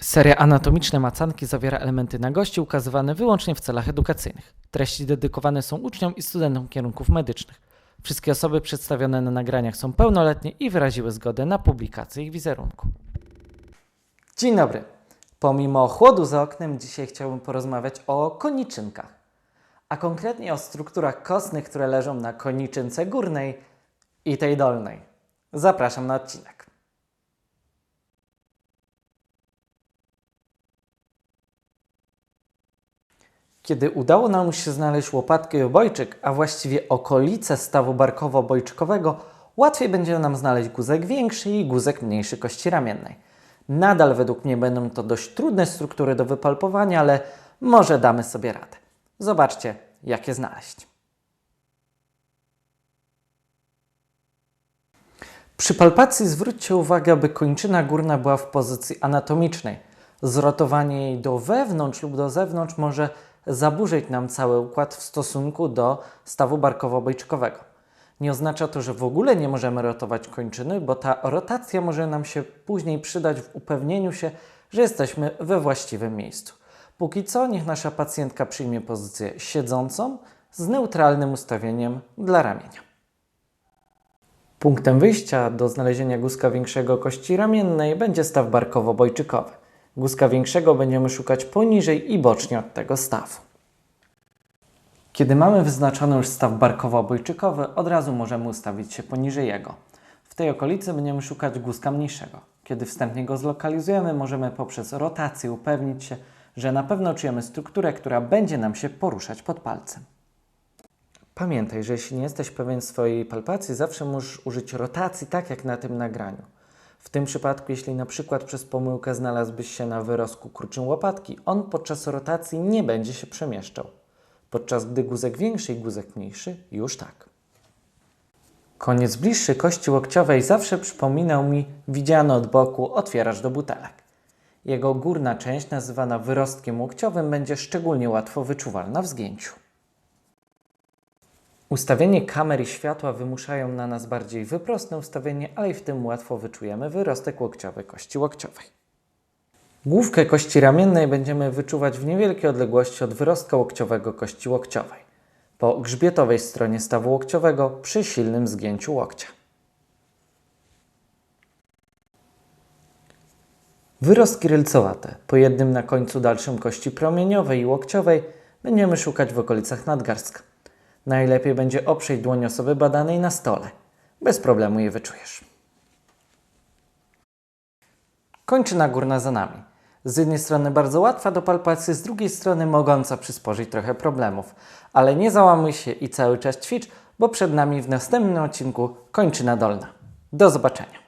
Seria Anatomiczne Macanki zawiera elementy nagości ukazywane wyłącznie w celach edukacyjnych. Treści dedykowane są uczniom i studentom kierunków medycznych. Wszystkie osoby przedstawione na nagraniach są pełnoletnie i wyraziły zgodę na publikację ich wizerunku. Dzień dobry. Pomimo chłodu za oknem, dzisiaj chciałbym porozmawiać o koniczynkach, a konkretnie o strukturach kostnych, które leżą na koniczynce górnej i tej dolnej. Zapraszam na odcinek. Kiedy udało nam się znaleźć łopatkę i obojczyk, a właściwie okolice stawu barkowo-obojczykowego, łatwiej będzie nam znaleźć guzek większy i guzek mniejszy kości ramiennej. Nadal według mnie będą to dość trudne struktury do wypalpowania, ale może damy sobie radę. Zobaczcie, jak je znaleźć. Przy palpacji zwróćcie uwagę, aby kończyna górna była w pozycji anatomicznej. Zrotowanie jej do wewnątrz lub do zewnątrz może zaburzyć nam cały układ w stosunku do stawu barkowo-obojczykowego. Nie oznacza to, że w ogóle nie możemy rotować kończyny, bo ta rotacja może nam się później przydać w upewnieniu się, że jesteśmy we właściwym miejscu. Póki co, niech nasza pacjentka przyjmie pozycję siedzącą z neutralnym ustawieniem dla ramienia. Punktem wyjścia do znalezienia guzka większego kości ramiennej będzie staw barkowo-bojczykowy. Guzka większego będziemy szukać poniżej i bocznie od tego stawu. Kiedy mamy wyznaczony już staw barkowo-obojczykowy, od razu możemy ustawić się poniżej jego. W tej okolicy będziemy szukać guzka mniejszego. Kiedy wstępnie go zlokalizujemy, możemy poprzez rotację upewnić się, że na pewno czujemy strukturę, która będzie nam się poruszać pod palcem. Pamiętaj, że jeśli nie jesteś pewien swojej palpacji, zawsze możesz użyć rotacji, tak jak na tym nagraniu. W tym przypadku, jeśli na przykład przez pomyłkę znalazłbyś się na wyrostku kruczym łopatki, on podczas rotacji nie będzie się przemieszczał. Podczas gdy guzek większy i guzek mniejszy już tak. Koniec bliższy kości łokciowej zawsze przypominał mi widziany od boku otwieracz do butelek. Jego górna część, nazywana wyrostkiem łokciowym, będzie szczególnie łatwo wyczuwalna w zgięciu. Ustawienie kamer i światła wymuszają na nas bardziej wyprostne ustawienie, ale i w tym łatwo wyczujemy wyrostek łokciowy kości łokciowej. Główkę kości ramiennej będziemy wyczuwać w niewielkiej odległości od wyrostka łokciowego kości łokciowej, po grzbietowej stronie stawu łokciowego przy silnym zgięciu łokcia. Wyrostki rylcowate, po jednym na końcu dalszym kości promieniowej i łokciowej, będziemy szukać w okolicach nadgarstka. Najlepiej będzie oprzeć dłoń osoby badanej na stole. Bez problemu je wyczujesz. Kończyna górna za nami. Z jednej strony bardzo łatwa do palpacji, z drugiej strony mogąca przysporzyć trochę problemów. Ale nie załamuj się i cały czas ćwicz, bo przed nami w następnym odcinku kończyna dolna. Do zobaczenia.